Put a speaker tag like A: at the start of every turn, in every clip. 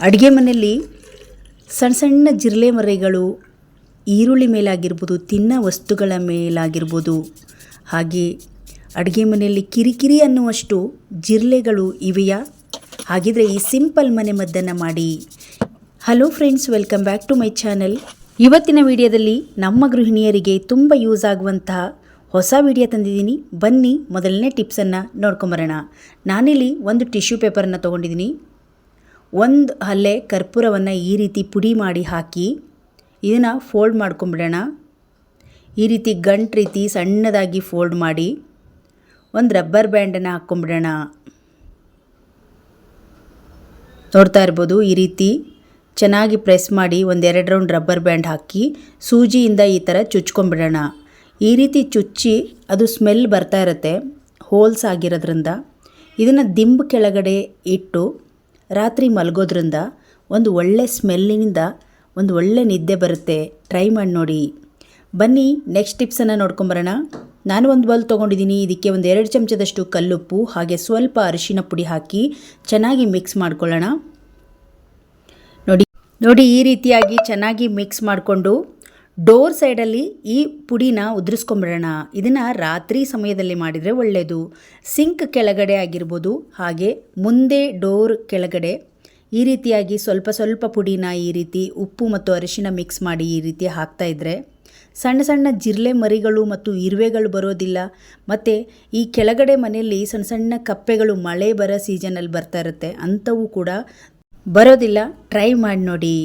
A: ಅಡುಗೆ ಮನೆಯಲ್ಲಿ ಸಣ್ಣ ಸಣ್ಣ ಜಿರಲೆ ಮರೆಗಳು, ಈರುಳ್ಳಿ ಮೇಲಾಗಿರ್ಬೋದು, ತಿನ್ನ ವಸ್ತುಗಳ ಮೇಲಾಗಿರ್ಬೋದು. ಹಾಗೆ ಅಡುಗೆ ಮನೆಯಲ್ಲಿ ಕಿರಿಕಿರಿ ಅನ್ನುವಷ್ಟು ಜಿರಲೆಗಳು ಇವೆಯಾ? ಹಾಗಿದ್ರೆ ಈ ಸಿಂಪಲ್ ಮನೆ ಮದ್ದನ್ನು ಮಾಡಿ. Hello friends welcome back to my channel ಇವತ್ತಿನ ವಿಡಿಯೋದಲ್ಲಿ ನಮ್ಮ ಗೃಹಿಣಿಯರಿಗೆ ತುಂಬ ಯೂಸ್ ಆಗುವಂತಹ ಹೊಸ ವಿಡಿಯೋ ತಂದಿದ್ದೀನಿ. ಬನ್ನಿ, ಮೊದಲನೇ ಟಿಪ್ಸನ್ನು ನೋಡ್ಕೊಂಬರೋಣ. ನಾನಿಲ್ಲಿ ಒಂದು ಟಿಶ್ಯೂ ಪೇಪರನ್ನು ತೊಗೊಂಡಿದ್ದೀನಿ. ಒಂದು ಹಲ್ಲೆ ಕರ್ಪೂರವನ್ನು ಈ ರೀತಿ ಪುಡಿ ಮಾಡಿ ಹಾಕಿ ಇದನ್ನು ಫೋಲ್ಡ್ ಮಾಡ್ಕೊಂಬಿಡೋಣ. ಈ ರೀತಿ ಗಂಟು ರೀತಿ ಸಣ್ಣದಾಗಿ ಫೋಲ್ಡ್ ಮಾಡಿ ಒಂದು ರಬ್ಬರ್ ಬ್ಯಾಂಡನ್ನು ಹಾಕ್ಕೊಂಬಿಡೋಣ. ನೋಡ್ತಾ ಇರ್ಬೋದು ಈ ರೀತಿ ಚೆನ್ನಾಗಿ ಪ್ರೆಸ್ ಮಾಡಿ ಒಂದೆರಡು ರೌಂಡ್ ರಬ್ಬರ್ ಬ್ಯಾಂಡ್ ಹಾಕಿ ಸೂಜಿಯಿಂದ ಈ ಥರ ಚುಚ್ಕೊಂಬಿಡೋಣ. ಈ ರೀತಿ ಚುಚ್ಚಿ ಅದು ಸ್ಮೆಲ್ ಬರ್ತಾ ಇರುತ್ತೆ, ಹೋಲ್ಸ್ ಆಗಿರೋದ್ರಿಂದ. ಇದನ್ನು ದಿಂಬು ಕೆಳಗಡೆ ಇಟ್ಟು ರಾತ್ರಿ ಮಲಗೋದ್ರಿಂದ ಒಂದು ಒಳ್ಳೆ ಸ್ಮೆಲ್ಲಿನಿಂದ ಒಂದು ಒಳ್ಳೆ ನಿದ್ದೆ ಬರುತ್ತೆ. ಟ್ರೈ ಮಾಡಿ ನೋಡಿ. ಬನ್ನಿ ನೆಕ್ಸ್ಟ್ ಟಿಪ್ಸನ್ನು ನೋಡ್ಕೊಂಬರೋಣ. ನಾನು ಒಂದು ಬಲ್ ತೊಗೊಂಡಿದ್ದೀನಿ. ಇದಕ್ಕೆ ಒಂದು ಎರಡು ಚಮಚದಷ್ಟು ಕಲ್ಲುಪ್ಪು, ಹಾಗೆ ಸ್ವಲ್ಪ ಅರಿಶಿನ ಪುಡಿ ಹಾಕಿ ಚೆನ್ನಾಗಿ ಮಿಕ್ಸ್ ಮಾಡ್ಕೊಳ್ಳೋಣ. ನೋಡಿ ನೋಡಿ ಈ ರೀತಿಯಾಗಿ ಚೆನ್ನಾಗಿ ಮಿಕ್ಸ್ ಮಾಡಿಕೊಂಡು ಡೋರ್ ಸೈಡಲ್ಲಿ ಈ ಪುಡಿನ ಉದುರಿಸ್ಕೊಂಬಿಡೋಣ. ಇದನ್ನು ರಾತ್ರಿ ಸಮಯದಲ್ಲಿ ಮಾಡಿದರೆ ಒಳ್ಳೆಯದು ಸಿಂಕ್ ಕೆಳಗಡೆ ಆಗಿರ್ಬೋದು, ಹಾಗೆ ಮುಂದೆ ಡೋರ್ ಕೆಳಗಡೆ ಈ ರೀತಿಯಾಗಿ ಸ್ವಲ್ಪ ಸ್ವಲ್ಪ ಪುಡಿನ ಈ ರೀತಿ ಉಪ್ಪು ಮತ್ತು ಅರಿಶಿನ ಮಿಕ್ಸ್ ಮಾಡಿ ಈ ರೀತಿ ಹಾಕ್ತಾ ಇದ್ದರೆ ಸಣ್ಣ ಸಣ್ಣ ಜಿರಳೆ ಮರಿಗಳು ಮತ್ತು ಇರುವೆಗಳು ಬರೋದಿಲ್ಲ. ಮತ್ತು ಈ ಕೆಳಗಡೆ ಮನೆಯಲ್ಲಿ ಸಣ್ಣ ಸಣ್ಣ ಕಪ್ಪೆಗಳು ಮಳೆ ಬರೋ ಸೀಸನಲ್ಲಿ ಬರ್ತಾ ಇರುತ್ತೆ, ಅಂಥವು ಕೂಡ ಬರೋದಿಲ್ಲ. ಟ್ರೈ ಮಾಡಿ ನೋಡಿ.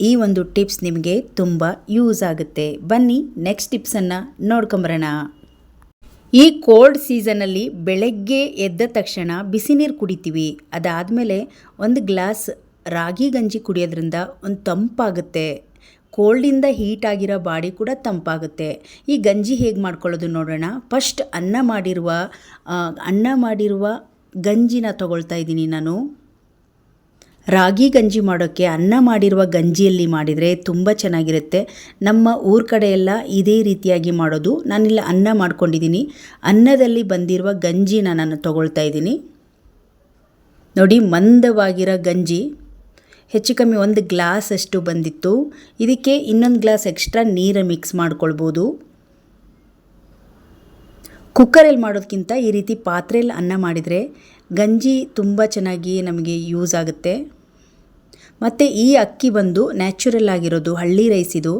A: ಈ ಒಂದು ಟಿಪ್ಸ್ ನಿಮಗೆ ತುಂಬ ಯೂಸ್ ಆಗುತ್ತೆ. ಬನ್ನಿ ನೆಕ್ಸ್ಟ್ ಟಿಪ್ಸನ್ನು ನೋಡ್ಕೊಂಬರೋಣ. ಈ ಕೋಲ್ಡ್ ಸೀಸನಲ್ಲಿ ಬೆಳಗ್ಗೆ ಎದ್ದ ತಕ್ಷಣ ಬಿಸಿ ನೀರು ಕುಡಿತೀವಿ. ಅದಾದಮೇಲೆ ಒಂದು ಗ್ಲಾಸ್ ರಾಗಿ ಗಂಜಿ ಕುಡಿಯೋದ್ರಿಂದ ಒಂದು ತಂಪಾಗುತ್ತೆ. ಕೋಲ್ಡಿಂದ ಹೀಟ್ ಆಗಿರೋ ಬಾಡಿ ಕೂಡ ತಂಪಾಗುತ್ತೆ. ಈ ಗಂಜಿ ಹೇಗೆ ಮಾಡ್ಕೊಳ್ಳೋದು ನೋಡೋಣ. ಫಸ್ಟ್ ಅನ್ನ ಮಾಡಿರುವ ಅನ್ನ ಮಾಡಿರುವ ಗಂಜಿನ ತಗೊಳ್ತಾ ಇದ್ದೀನಿ ನಾನು. ರಾಗಿ ಗಂಜಿ ಮಾಡೋಕ್ಕೆ ಅನ್ನ ಮಾಡಿರುವ ಗಂಜಿಯಲ್ಲಿ ಮಾಡಿದರೆ ತುಂಬ ಚೆನ್ನಾಗಿರುತ್ತೆ. ನಮ್ಮ ಊರ ಕಡೆಯೆಲ್ಲ ಇದೇ ರೀತಿಯಾಗಿ ಮಾಡೋದು. ನಾನಿಲ್ಲ ಅನ್ನ ಮಾಡ್ಕೊಂಡಿದ್ದೀನಿ. ಅನ್ನದಲ್ಲಿ ಬಂದಿರುವ ಗಂಜಿನ ನಾನು ತಗೊಳ್ತಾ ಇದ್ದೀನಿ. ನೋಡಿ, ಮಂದವಾಗಿರೋ ಗಂಜಿ. ಹೆಚ್ಚು ಕಮ್ಮಿ ಒಂದು ಗ್ಲಾಸ್ ಅಷ್ಟು ಬಂದಿತ್ತು. ಇದಕ್ಕೆ ಇನ್ನೊಂದು ಗ್ಲಾಸ್ ಎಕ್ಸ್ಟ್ರಾ ನೀರು ಮಿಕ್ಸ್ ಮಾಡ್ಕೊಳ್ಬೋದು. ಕುಕ್ಕರಲ್ಲಿ ಮಾಡೋದಕ್ಕಿಂತ ಈ ರೀತಿ ಪಾತ್ರೆಯಲ್ಲಿ ಅನ್ನ ಮಾಡಿದರೆ ಗಂಜಿ ತುಂಬ ಚೆನ್ನಾಗಿ ನಮಗೆ ಯೂಸ್ ಆಗುತ್ತೆ. ಮತ್ತು ಈ ಅಕ್ಕಿ ಬಂದು ನ್ಯಾಚುರಲ್ ಆಗಿರೋದು, ಹಳ್ಳಿ ರೈಸಿದು.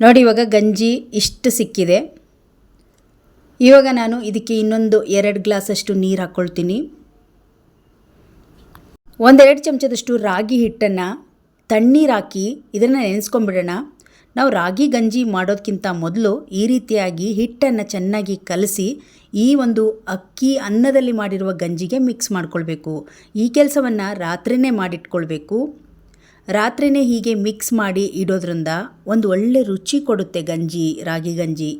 A: ನೋಡಿ ಇವಾಗ ಗಂಜಿ ಇಷ್ಟು ಸಿಕ್ಕಿದೆ. ಇವಾಗ ನಾನು ಇದಕ್ಕೆ ಇನ್ನೊಂದು ಎರಡು ಗ್ಲಾಸಷ್ಟು ನೀರು ಹಾಕ್ಕೊಳ್ತೀನಿ ಒಂದೆರಡು ಚಮಚದಷ್ಟು ರಾಗಿ ಹಿಟ್ಟನ್ನು ತಣ್ಣೀರು ಹಾಕಿ ಇದನ್ನು ನೆನೆಸ್ಕೊಂಬಿಡೋಣ ನಾವು ರಾಗಿ ಗಂಜಿ ಮಾಡೋದಕ್ಕಿಂತ ಮೊದಲು ಈ ರೀತಿಯಾಗಿ ಹಿಟ್ಟನ್ನು ಚೆನ್ನಾಗಿ ಕಲಸಿ ಈ ಒಂದು ಅಕ್ಕಿ ಅನ್ನದಲ್ಲಿ ಮಾಡಿರುವ ಗಂಜಿಗೆ ಮಿಕ್ಸ್ ಮಾಡ್ಕೊಳ್ಬೇಕು. ಈ ಕೆಲಸವನ್ನು ರಾತ್ರಿನೇ ಮಾಡಿಟ್ಕೊಳ್ಬೇಕು. ರಾತ್ರಿನೇ ಹೀಗೆ ಮಿಕ್ಸ್ ಮಾಡಿ ಇಡೋದ್ರಿಂದ ಒಂದು ಒಳ್ಳೆ ರುಚಿ ಕೊಡುತ್ತೆ ಗಂಜಿ, ರಾಗಿ ಗಂಜಿ.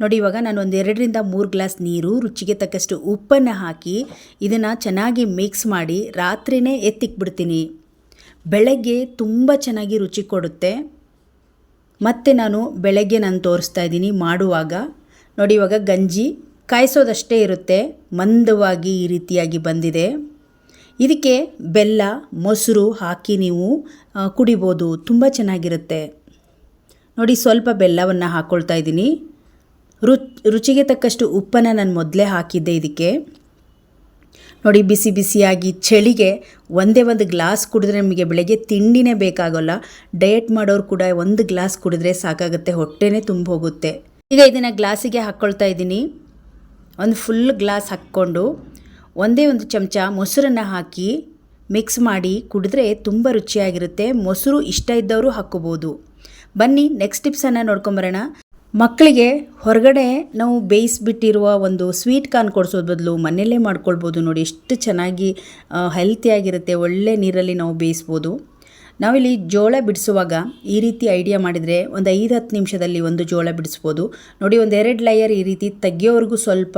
A: ನೋಡಿ ಇವಾಗ ನಾನು ಒಂದು ಎರಡರಿಂದ ಮೂರು ಗ್ಲಾಸ್ ನೀರು, ರುಚಿಗೆ ತಕ್ಕಷ್ಟು ಉಪ್ಪನ್ನು ಹಾಕಿ ಇದನ್ನು ಚೆನ್ನಾಗಿ ಮಿಕ್ಸ್ ಮಾಡಿ ರಾತ್ರಿನೇ ಎತ್ತಿಕ್ಬಿಡ್ತೀನಿ. ಬೆಳಗ್ಗೆ ತುಂಬ ಚೆನ್ನಾಗಿ ರುಚಿ ಕೊಡುತ್ತೆ. ಮತ್ತು ನಾನು ಬೆಳಗ್ಗೆ ನಾನು ತೋರಿಸ್ತಾ ಇದ್ದೀನಿ. ಮಾಡುವಾಗ, ನೋಡಿ ಇವಾಗ ಗಂಜಿ ಕಾಯಿಸೋದಷ್ಟೇ ಇರುತ್ತೆ, ಮಂದವಾಗಿ ಈ ರೀತಿಯಾಗಿ ಬಂದಿದೆ. ಇದಕ್ಕೆ ಬೆಲ್ಲ, ಮೊಸರು ಹಾಕಿ ನೀವು ಕುಡಿಬೋದು. ತುಂಬ ಚೆನ್ನಾಗಿರುತ್ತೆ. ನೋಡಿ ಸ್ವಲ್ಪ ಬೆಲ್ಲವನ್ನು ಹಾಕ್ಕೊಳ್ತಾ ಇದ್ದೀನಿ. ರುಚಿಗೆ ತಕ್ಕಷ್ಟು ಉಪ್ಪನ್ನು ನಾನು ಮೊದಲೇ ಹಾಕಿದ್ದೆ ಇದಕ್ಕೆ. ನೋಡಿ, ಬಿಸಿ ಬಿಸಿಯಾಗಿ ಚಳಿಗೆ ಒಂದೇ ಒಂದು ಗ್ಲಾಸ್ ಕುಡಿದ್ರೆ ನಮಗೆ ಬೆಳಗ್ಗೆ ತಿಂಡಿನೇ ಬೇಕಾಗೋಲ್ಲ. ಡಯಟ್ ಮಾಡೋರು ಕೂಡ ಒಂದು ಗ್ಲಾಸ್ ಕುಡಿದ್ರೆ ಸಾಕಾಗುತ್ತೆ, ಹೊಟ್ಟೆನೇ ತುಂಬ ಹೋಗುತ್ತೆ ಈಗ ಇದನ್ನು ಗ್ಲಾಸಿಗೆ ಹಾಕ್ಕೊಳ್ತಾ ಇದ್ದೀನಿ. ಒಂದು ಫುಲ್ ಗ್ಲಾಸ್ ಹಾಕ್ಕೊಂಡು ಒಂದೇ ಒಂದು ಚಮಚ ಮೊಸರನ್ನು ಹಾಕಿ ಮಿಕ್ಸ್ ಮಾಡಿ ಕುಡಿದ್ರೆ ತುಂಬ ರುಚಿಯಾಗಿರುತ್ತೆ. ಮೊಸರು ಇಷ್ಟ ಇದ್ದವರು ಹಾಕ್ಕೋಬೋದು. ಬನ್ನಿ ನೆಕ್ಸ್ಟ್ ಟಿಪ್ಸನ್ನು ನೋಡ್ಕೊಂಬರೋಣ. ಮಕ್ಕಳಿಗೆ ಹೊರಗಡೆ ನಾವು ಬೇಯಿಸ್ಬಿಟ್ಟಿರುವ ಒಂದು ಸ್ವೀಟ್ ಕಾರ್ನ್ ಕೊಡಿಸೋದ್ ಬದಲು ಮನೆಯಲ್ಲೇ ಮಾಡ್ಕೊಳ್ಬೋದು ನೋಡಿ, ಎಷ್ಟು ಚೆನ್ನಾಗಿ ಹೆಲ್ತಿಯಾಗಿರುತ್ತೆ ಒಳ್ಳೆ ನೀರಲ್ಲಿ ನಾವು ಬೇಯಿಸ್ಬೋದು. ನಾವಿಲ್ಲಿ ಜೋಳ ಬಿಡಿಸುವಾಗ ಈ ರೀತಿ ಐಡಿಯಾ ಮಾಡಿದರೆ ಒಂದು ಐದು ಹತ್ತು ನಿಮಿಷದಲ್ಲಿ ಒಂದು ಜೋಳ ಬಿಡಿಸ್ಬೋದು. ನೋಡಿ, ಒಂದು ಎರಡು ಲೇಯರ್ ಈ ರೀತಿ ತೆಗಿಯೋವರೆಗೂ ಸ್ವಲ್ಪ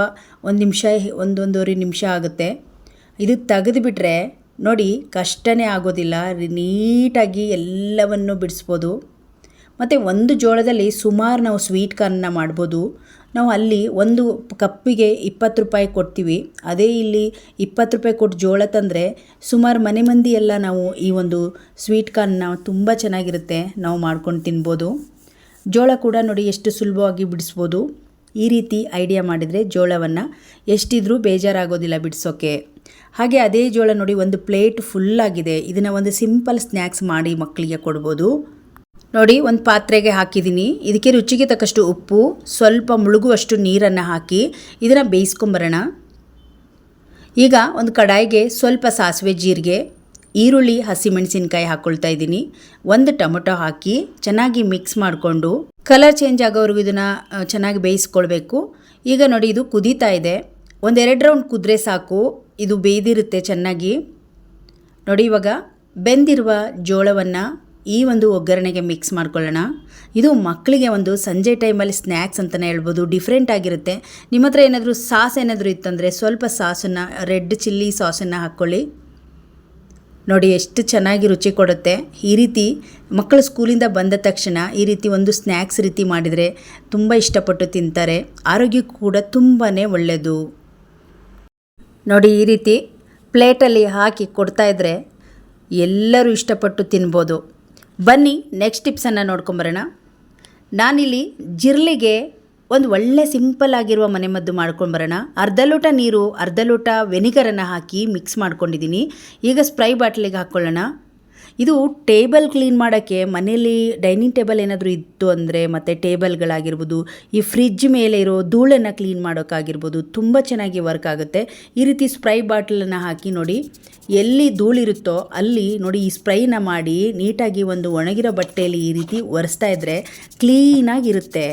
A: ಒಂದು ನಿಮಿಷ ಒಂದೊಂದೂವರೆ ನಿಮಿಷ ಆಗುತ್ತೆ. ಇದು ತೆಗೆದುಬಿಟ್ರೆ ನೋಡಿ, ಕಷ್ಟನೇ ಆಗೋದಿಲ್ಲ, ನೀಟಾಗಿ ಎಲ್ಲವನ್ನು ಬಿಡಿಸ್ಬೋದು. ಮತ್ತು ಒಂದು ಜೋಳದಲ್ಲಿ ಸುಮಾರು ನಾವು ಸ್ವೀಟ್ ಕಾರ್ನ ಮಾಡ್ಬೋದು. ನಾವು ಅಲ್ಲಿ ಒಂದು ಕಪ್ಪಿಗೆ ಇಪ್ಪತ್ತು ರೂಪಾಯಿ ಕೊಡ್ತೀವಿ. ಅದೇ ಇಲ್ಲಿ ಇಪ್ಪತ್ತು ರೂಪಾಯಿ ಕೊಟ್ಟು ಜೋಳ ತಂದರೆ ಸುಮಾರು ಮನೆ ಮಂದಿ ಎಲ್ಲ ನಾವು ಈ ಒಂದು ಸ್ವೀಟ್ ಕಾರ್ನ ತುಂಬ ಚೆನ್ನಾಗಿರುತ್ತೆ. ನಾವು ಮಾಡ್ಕೊಂಡು ತಿನ್ಬೋದು. ಜೋಳ ಕೂಡ ನೋಡಿ ಎಷ್ಟು ಸುಲಭವಾಗಿ ಬಿಡಿಸ್ಬೋದು. ಈ ರೀತಿ ಐಡಿಯಾ ಮಾಡಿದರೆ ಜೋಳವನ್ನು ಎಷ್ಟಿದ್ರೂ ಬೇಜಾರಾಗೋದಿಲ್ಲ ಬಿಡಿಸೋಕ್ಕೆ ಹಾಗೆ ಅದೇ ಜೋಳ ನೋಡಿ ಒಂದು ಪ್ಲೇಟ್ ಫುಲ್ಲಾಗಿದೆ ಇದನ್ನು ಒಂದು ಸಿಂಪಲ್ ಸ್ನ್ಯಾಕ್ಸ್ ಮಾಡಿ ಮಕ್ಕಳಿಗೆ ಕೊಡ್ಬೋದು. ನೋಡಿ, ಒಂದು ಪಾತ್ರೆಗೆ ಹಾಕಿದ್ದೀನಿ. ಇದಕ್ಕೆ ರುಚಿಗೆ ತಕ್ಕಷ್ಟು ಉಪ್ಪು, ಸ್ವಲ್ಪ ಮುಳುಗುವಷ್ಟು ನೀರನ್ನು ಹಾಕಿ ಇದನ್ನು ಬೇಯಿಸ್ಕೊಂಬರೋಣ. ಈಗ ಒಂದು ಕಡಾಯಿಗೆ ಸ್ವಲ್ಪ ಸಾಸಿವೆ ಜೀರಿಗೆ, ಈರುಳ್ಳಿ, ಹಸಿಮೆಣಸಿನ್ಕಾಯಿ ಹಾಕ್ಕೊಳ್ತಾ ಇದ್ದೀನಿ. ಒಂದು ಟೊಮೊಟೊ ಹಾಕಿ ಚೆನ್ನಾಗಿ ಮಿಕ್ಸ್ ಮಾಡಿಕೊಂಡು ಕಲರ್ ಚೇಂಜ್ ಆಗೋವರೆಗೂ ಇದನ್ನು ಚೆನ್ನಾಗಿ ಬೇಯಿಸ್ಕೊಳ್ಬೇಕು. ಈಗ ನೋಡಿ, ಇದು ಕುದೀತಾ ಇದೆ. ಒಂದೆರಡು ರೌಂಡ್ ಕುದ್ರೆ ಸಾಕು. ಇದು ಬೇಯ್ದಿರುತ್ತೆ ಚೆನ್ನಾಗಿ. ನೋಡಿ, ಇವಾಗ ಬೆಂದಿರುವ ಜೋಳವನ್ನು ಈ ಒಂದು ಒಗ್ಗರಣೆಗೆ ಮಿಕ್ಸ್ ಮಾಡ್ಕೊಳ್ಳೋಣ. ಇದು ಮಕ್ಕಳಿಗೆ ಒಂದು ಸಂಜೆ ಟೈಮಲ್ಲಿ ಸ್ನ್ಯಾಕ್ಸ್ ಅಂತಲೇ ಹೇಳ್ಬೋದು ಡಿಫ್ರೆಂಟ್ ಆಗಿರುತ್ತೆ. ನಿಮ್ಮ ಹತ್ರ ಏನಾದರೂ ಸಾಸ್ ಏನಾದರೂ ಇತ್ತಂದರೆ ಸ್ವಲ್ಪ ಸಾಸನ್ನು, ರೆಡ್ ಚಿಲ್ಲಿ ಸಾಸನ್ನು ಹಾಕ್ಕೊಳ್ಳಿ. ನೋಡಿ ಎಷ್ಟು ಚೆನ್ನಾಗಿ ರುಚಿ ಕೊಡುತ್ತೆ. ಈ ರೀತಿ ಮಕ್ಕಳು ಸ್ಕೂಲಿಂದ ಬಂದ ತಕ್ಷಣ ಈ ರೀತಿ ಒಂದು ಸ್ನ್ಯಾಕ್ಸ್ ರೀತಿ ಮಾಡಿದರೆ ತುಂಬ ಇಷ್ಟಪಟ್ಟು ತಿಂತಾರೆ. ಆರೋಗ್ಯಕ್ಕೂ ಕೂಡ ತುಂಬಾ ಒಳ್ಳೆಯದು. ನೋಡಿ ಈ ರೀತಿ ಪ್ಲೇಟಲ್ಲಿ ಹಾಕಿ ಕೊಡ್ತಾಯಿದ್ರೆ ಎಲ್ಲರೂ ಇಷ್ಟಪಟ್ಟು ತಿನ್ಬೋದು. ಬನ್ನಿ ನೆಕ್ಸ್ಟ್ ಟಿಪ್ಸನ್ನು ನೋಡ್ಕೊಂಬರೋಣ ನಾನಿಲ್ಲಿ ಜಿರ್ಲಿಗೆ ಒಂದು ಒಳ್ಳೆ ಸಿಂಪಲ್ ಆಗಿರುವ ಮನೆಮದ್ದು ಮಾಡ್ಕೊಂಬರೋಣ ಅರ್ಧ ಲೋಟ ನೀರು, ಅರ್ಧ ಲೋಟ ವೆನಿಗರನ್ನು ಹಾಕಿ ಮಿಕ್ಸ್ ಮಾಡ್ಕೊಂಡಿದ್ದೀನಿ ಈಗ ಸ್ಪ್ರೈ ಬಾಟ್ಲಿಗೆ ಹಾಕ್ಕೊಳ್ಳೋಣ ಇದು ಟೇಬಲ್ ಕ್ಲೀನ್ ಮಾಡೋಕ್ಕೆ ಮನೇಲಿ ಡೈನಿಂಗ್ ಟೇಬಲ್ ಏನಾದರೂ ಇತ್ತು ಅಂದರೆ ಮತ್ತು ಟೇಬಲ್ಗಳಾಗಿರ್ಬೋದು, ಈ ಫ್ರಿಜ್ ಮೇಲೆ ಇರೋ ಧೂಳನ್ನು ಕ್ಲೀನ್ ಮಾಡೋಕ್ಕಾಗಿರ್ಬೋದು ತುಂಬ ಚೆನ್ನಾಗಿ ವರ್ಕ್ ಆಗುತ್ತೆ. ಈ ರೀತಿ ಸ್ಪ್ರೈ ಬಾಟ್ಲನ್ನು ಹಾಕಿ ನೋಡಿ, ಎಲ್ಲಿ ಧೂಳಿರುತ್ತೋ ಅಲ್ಲಿ ನೋಡಿ ಈ ಸ್ಪ್ರೈನ ಮಾಡಿ ನೀಟಾಗಿ ಒಂದು ಒಣಗಿರೋ ಬಟ್ಟೆಯಲ್ಲಿ ಈ ರೀತಿ ಒರೆಸ್ತಾ ಇದ್ದರೆ ಕ್ಲೀನಾಗಿರುತ್ತೆ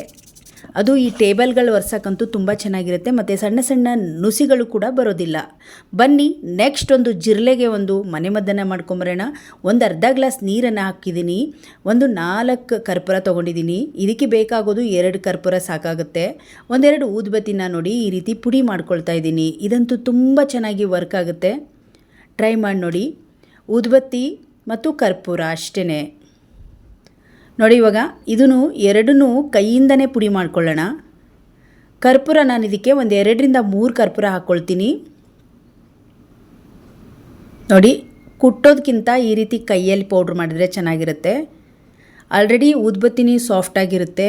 A: ಅದು ಈ ಟೇಬಲ್ಗಳು ಒರ್ಸೋಕ್ಕಂತೂ ತುಂಬ ಚೆನ್ನಾಗಿರುತ್ತೆ. ಮತ್ತು ಸಣ್ಣ ಸಣ್ಣ ನುಸಿಗಳು ಕೂಡ ಬರೋದಿಲ್ಲ. ಬನ್ನಿ, ನೆಕ್ಸ್ಟ್ ಒಂದು ಜಿರ್ಲೆಗೆ ಒಂದು ಮನೆಮದ್ದನ್ನು ಮಾಡ್ಕೊಂಬರೋಣ. ಒಂದು ಅರ್ಧ ಗ್ಲಾಸ್ ನೀರನ್ನು ಹಾಕಿದ್ದೀನಿ. ಒಂದು ನಾಲ್ಕು ಕರ್ಪೂರ ತೊಗೊಂಡಿದ್ದೀನಿ. ಇದಕ್ಕೆ ಬೇಕಾಗೋದು ಎರಡು ಕರ್ಪೂರ ಸಾಕಾಗುತ್ತೆ. ಒಂದೆರಡು ಊದ್ಬತ್ತಿನ ನೋಡಿ ಈ ರೀತಿ ಪುಡಿ ಮಾಡ್ಕೊಳ್ತಾ ಇದ್ದೀನಿ. ಇದಂತೂ ತುಂಬ ಚೆನ್ನಾಗಿ ವರ್ಕ್ ಆಗುತ್ತೆ. ಟ್ರೈ ಮಾಡಿ ನೋಡಿ. ಊದ್ಬತ್ತಿ ಮತ್ತು ಕರ್ಪೂರ ಅಷ್ಟೇ ನೋಡಿ ಇವಾಗ, ಇದನ್ನು ಎರಡನ್ನೂ ಕೈಯಿಂದನೇ ಪುಡಿ ಮಾಡ್ಕೊಳ್ಳೋಣ. ಕರ್ಪೂರ ನಾನು ಇದಕ್ಕೆ ಒಂದು ಎರಡರಿಂದ ಮೂರು ಕರ್ಪೂರ ಹಾಕ್ಕೊಳ್ತೀನಿ ನೋಡಿ ಕುಟ್ಟೋದಕ್ಕಿಂತ ಈ ರೀತಿ ಕೈಯಲ್ಲಿ ಪೌಡ್ರ್ ಮಾಡಿದರೆ ಚೆನ್ನಾಗಿರುತ್ತೆ. ಆಲ್ರೆಡಿ ಊದ್ಬತ್ತಿನಿ ಸಾಫ್ಟಾಗಿರುತ್ತೆ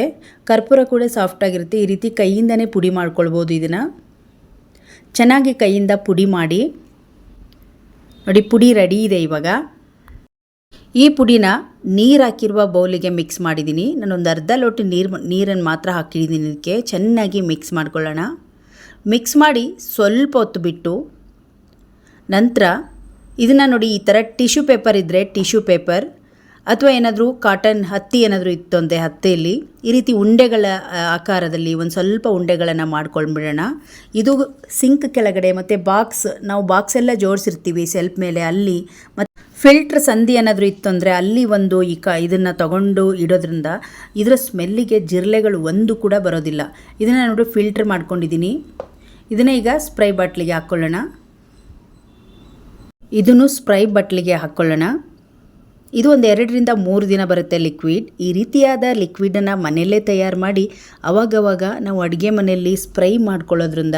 A: ಕರ್ಪೂರ ಕೂಡ ಸಾಫ್ಟಾಗಿರುತ್ತೆ ಈ ರೀತಿ ಕೈಯಿಂದನೇ ಪುಡಿ ಮಾಡ್ಕೊಳ್ಬೋದು ಇದನ್ನು. ಚೆನ್ನಾಗಿ ಕೈಯಿಂದ ಪುಡಿ ಮಾಡಿ. ನೋಡಿ, ಪುಡಿ ರೆಡಿ ಇದೆ ಇವಾಗ. ಈ ಪುಡಿನ ನೀರು ಹಾಕಿರುವ ಬೌಲಿಗೆ ಮಿಕ್ಸ್ ಮಾಡಿದ್ದೀನಿ ನಾನೊಂದು ಅರ್ಧ ಲೋಟ ನೀರು ನೀರನ್ನು ಮಾತ್ರ ಹಾಕಿದ್ದೀನಿ ಅದಕ್ಕೆ ಚೆನ್ನಾಗಿ ಮಿಕ್ಸ್ ಮಾಡ್ಕೊಳ್ಳೋಣ. ಮಿಕ್ಸ್ ಮಾಡಿ ಸ್ವಲ್ಪ ಹೊತ್ತು ಬಿಟ್ಟು ನಂತರ ಇದನ್ನು ನೋಡಿ ಈ ಥರ ಟಿಶ್ಯೂ ಪೇಪರ್ ಇದ್ದರೆ ಟಿಶ್ಯೂ ಪೇಪರ್ ಅಥವಾ ಏನಾದರೂ ಕಾಟನ್ ಹತ್ತಿ ಏನಾದರೂ ಇತ್ತು ಅಂದರೆ ಹತ್ತಿಯಲ್ಲಿ, ಈ ರೀತಿ ಉಂಡೆಗಳ ಆಕಾರದಲ್ಲಿ ಒಂದು ಸ್ವಲ್ಪ ಉಂಡೆಗಳನ್ನು ಮಾಡ್ಕೊಂಡ್ಬಿಡೋಣ ಇದು ಸಿಂಕ್ ಕೆಳಗಡೆ ಮತ್ತು ಬಾಕ್ಸ್ ನಾವು ಬಾಕ್ಸ್ ಎಲ್ಲ ಜೋಡಿಸಿರ್ತೀವಿ ಸೆಲ್ಫ್ ಮೇಲೆ ಅಲ್ಲಿ. ಮತ್ತು ಫಿಲ್ಟ್ರ್ ಸಂಧಿ ಏನಾದರೂ ಇತ್ತು ಅಂದರೆ ಅಲ್ಲಿ ಒಂದು ಈ ಕ ಇದನ್ನು ತಗೊಂಡು ಇಡೋದ್ರಿಂದ ಇದರ ಸ್ಮೆಲ್ಲಿಗೆ ಜಿರಲೆಗಳು ಒಂದು ಕೂಡ ಬರೋದಿಲ್ಲ. ಇದನ್ನು ನೋಡಿ ಫಿಲ್ಟ್ರ್ ಮಾಡ್ಕೊಂಡಿದ್ದೀನಿ ಇದನ್ನು ಈಗ ಸ್ಪ್ರೈ ಬಾಟ್ಲಿಗೆ ಹಾಕ್ಕೊಳ್ಳೋಣ ಇದನ್ನು ಸ್ಪ್ರೈ ಬಾಟ್ಲಿಗೆ ಹಾಕ್ಕೊಳ್ಳೋಣ ಇದು ಒಂದು ಎರಡರಿಂದ ಮೂರು ದಿನ ಬರುತ್ತೆ ಲಿಕ್ವಿಡ್. ಈ ರೀತಿಯಾದ ಲಿಕ್ವಿಡನ್ನು ಮನೆಯಲ್ಲೇ ತಯಾರು ಮಾಡಿ ಅವಾಗವಾಗ ನಾವು ಅಡುಗೆ ಮನೆಯಲ್ಲಿ ಸ್ಪ್ರೈ ಮಾಡ್ಕೊಳ್ಳೋದ್ರಿಂದ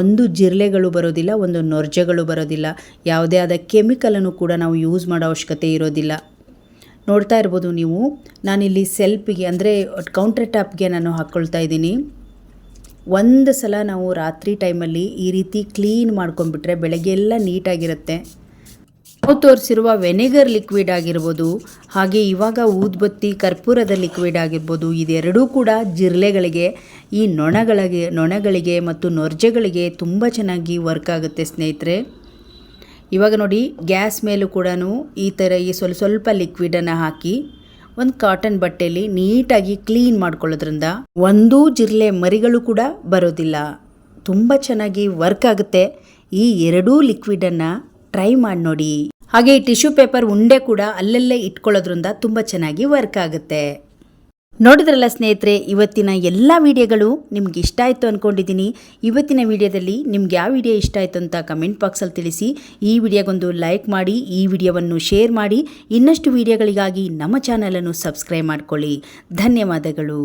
A: ಒಂದು ಜಿರ್ಲೆಗಳು ಬರೋದಿಲ್ಲ, ಒಂದು ನೊರ್ಜೆಗಳು ಬರೋದಿಲ್ಲ. ಯಾವುದೇ ಆದ ಕೆಮಿಕಲನ್ನು ಕೂಡ ನಾವು ಯೂಸ್ ಮಾಡೋ ಅವಶ್ಯಕತೆ ಇರೋದಿಲ್ಲ. ನೋಡ್ತಾ ಇರ್ಬೋದು ನೀವು, ನಾನಿಲ್ಲಿ ಸೆಲ್ಫಿಗೆ ಅಂದರೆ ಕೌಂಟರ್ ಟಾಪ್ಗೆ ನಾನು ಹಾಕ್ಕೊಳ್ತಾ ಇದ್ದೀನಿ. ಒಂದು ಸಲ ನಾವು ರಾತ್ರಿ ಟೈಮಲ್ಲಿ ಈ ರೀತಿ ಕ್ಲೀನ್ ಮಾಡ್ಕೊಂಡ್ಬಿಟ್ರೆ ಬೆಳಗ್ಗೆ ಎಲ್ಲ ನೀಟಾಗಿರುತ್ತೆ. ನಾವು ತೋರಿಸಿರುವ ವೆನೆಗರ್ ಲಿಕ್ವಿಡ್ ಆಗಿರ್ಬೋದು, ಹಾಗೆ ಇವಾಗ ಊದ್ಬತ್ತಿ ಕರ್ಪೂರದ ಲಿಕ್ವಿಡ್ ಆಗಿರ್ಬೋದು, ಇದೆರಡೂ ಕೂಡ ಜಿರಲೆಗಳಿಗೆ, ಈ ನೊಣಗಳಿಗೆ ನೊಣಗಳಿಗೆ ಮತ್ತು ನೊರ್ಜೆಗಳಿಗೆ ತುಂಬ ಚೆನ್ನಾಗಿ ವರ್ಕ್ ಆಗುತ್ತೆ ಸ್ನೇಹಿತರೆ. ಇವಾಗ ನೋಡಿ ಗ್ಯಾಸ್ ಮೇಲೂ ಕೂಡ ಈ ಥರ ಈ ಸ್ವಲ್ಪ ಸ್ವಲ್ಪ ಲಿಕ್ವಿಡನ್ನು ಹಾಕಿ, ಒಂದು ಕಾಟನ್ ಬಟ್ಟೆಯಲ್ಲಿ ನೀಟಾಗಿ ಕ್ಲೀನ್ ಮಾಡ್ಕೊಳ್ಳೋದ್ರಿಂದ ಒಂದೂ ಜಿರಲೆ ಮರಿಗಳು ಕೂಡ ಬರೋದಿಲ್ಲ. ತುಂಬ ಚೆನ್ನಾಗಿ ವರ್ಕ್ ಆಗುತ್ತೆ. ಈ ಎರಡೂ ಲಿಕ್ವಿಡನ್ನು ಟ್ರೈ ಮಾಡಿ ನೋಡಿ. ಹಾಗೆ ಈ ಟಿಶ್ಯೂ ಪೇಪರ್ ಉಂಡೆ ಕೂಡ ಅಲ್ಲಲ್ಲೇ ಇಟ್ಕೊಳ್ಳೋದ್ರಿಂದ ತುಂಬ ಚೆನ್ನಾಗಿ ವರ್ಕ್ ಆಗುತ್ತೆ. ನೋಡಿದ್ರಲ್ಲ ಸ್ನೇಹಿತರೆ, ಇವತ್ತಿನ ಎಲ್ಲ ವಿಡಿಯೋಗಳು ನಿಮ್ಗೆ ಇಷ್ಟ ಆಯಿತು ಅಂದ್ಕೊಂಡಿದ್ದೀನಿ ಇವತ್ತಿನ ವಿಡಿಯೋದಲ್ಲಿ ನಿಮ್ಗೆ ಯಾವ ವಿಡಿಯೋ ಇಷ್ಟ ಆಯಿತು ಅಂತ ಕಮೆಂಟ್ ಬಾಕ್ಸಲ್ಲಿ ತಿಳಿಸಿ. ಈ ವಿಡಿಯೋಗೊಂದು ಲೈಕ್ ಮಾಡಿ, ಈ ವಿಡಿಯೋವನ್ನು ಶೇರ್ ಮಾಡಿ. ಇನ್ನಷ್ಟು ವಿಡಿಯೋಗಳಿಗಾಗಿ ನಮ್ಮ ಚಾನಲನ್ನು ಸಬ್ಸ್ಕ್ರೈಬ್ ಮಾಡಿಕೊಳ್ಳಿ. ಧನ್ಯವಾದಗಳು.